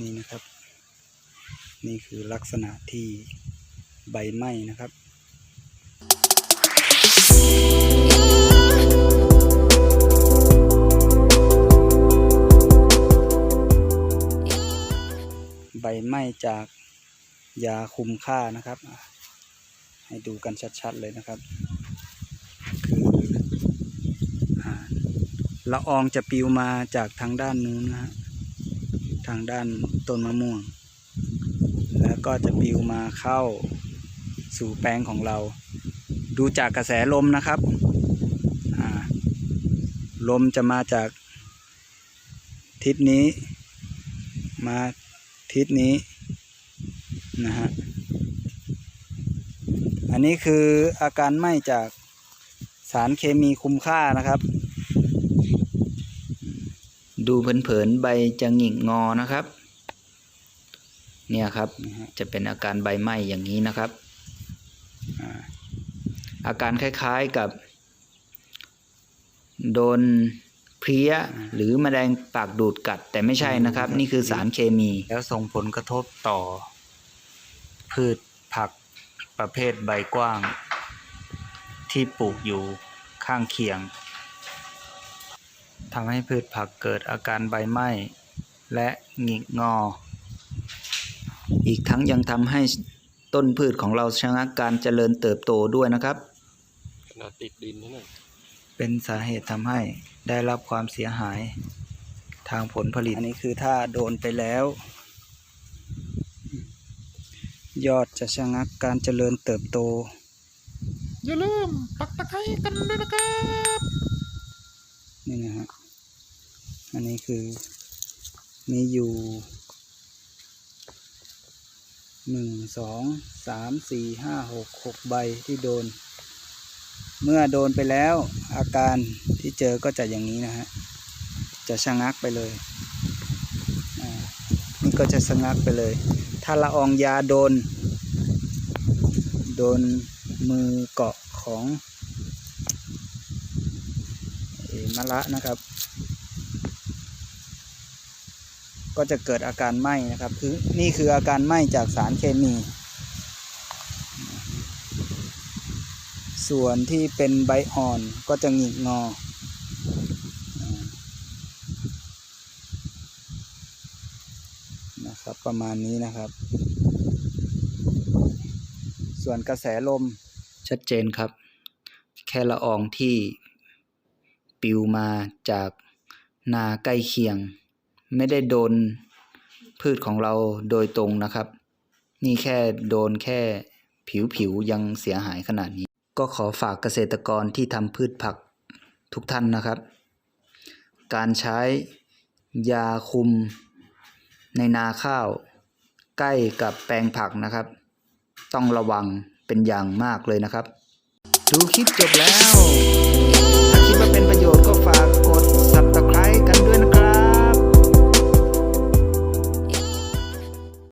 นี่นะครับ นี่คือลักษณะที่ใบไหม้นะครับใบไหม้จากยาคุมค่านะครับ ให้ดูกันชัดๆเลยนะครับ คือละอองจะปิวมาจากทางด้านนู้นนะฮะ ทางด้านต้นมะม่วง แล้วก็จะปลิวมาเข้าสู่แปลงของเรา ดูจากกระแสลมนะครับ ลมจะมาจากทิศนี้ มาทิศนี้นะฮะ อันนี้คืออาการไหม้จากสารเคมีคุ้มค่านะครับ ดูเผินๆใบจะหงิกงอนะครับ เนี่ยครับนะฮะจะเป็นอาการใบไหม้อย่างนี้นะครับอ่าอาการคล้ายๆกับ โดนเพลี้ยหรือแมลงปากดูดกัด แต่ไม่ใช่นะครับ นี่คือสารเคมี แล้วส่งผลกระทบต่อ พืชผักประเภทใบกว้าง ที่ปลูกอยู่ข้างเคียง ทำให้พืชผักเกิดอาการใบไหม้และหงิกงอ อีกทั้งยังทำให้ต้นพืชของเราชะงักการเจริญเติบโตด้วยนะครับขนาดติดดินนั่นน่ะเป็นสาเหตุทำให้ได้รับความเสียหายทางผลผลิต อันนี้คือถ้าโดนไปแล้ว ยอดจะชะงักการเจริญเติบโต อย่าลืมปักตะไคร้กันด้วยนะครับ นี่นะฮะ อันนี้คือมีอยู่หนึ่งสองสามสี่ห้าหกหกใบที่โดน เมื่อโดนไปแล้วอาการที่เจอก็จะอย่างนี้นะฮะ จะชะงักไปเลยนี่ก็จะชะงักไปเลย ถ้าละอองยาโดน โดนมือเกาะของมะระนะครับ ก็จะเกิดอาการไหม้นะครับ คือนี่คืออาการไหม้จากสารเคมี ส่วนที่เป็นใบอ่อนก็จะหงิกงอ นะครับประมาณนี้นะครับ ส่วนกระแสลมชัดเจนครับ แค่ละอองที่ปลิวมาจากนาใกล้เคียง ไม่ได้โดนพืชของเราโดยตรงนะครับ นี่แค่โดนแค่ผิวๆยังเสียหายขนาดนี้ ก็ขอฝากเกษตรกรที่ทำพืชผักทุกท่านนะครับ การใช้ยาคุมในนาข้าว ใกล้กับแปลงผักนะครับ ต้องระวังเป็นอย่างมากเลยนะครับ ดูคลิปจบแล้วคลิปมาเป็นประโยชน์ก็ฝาก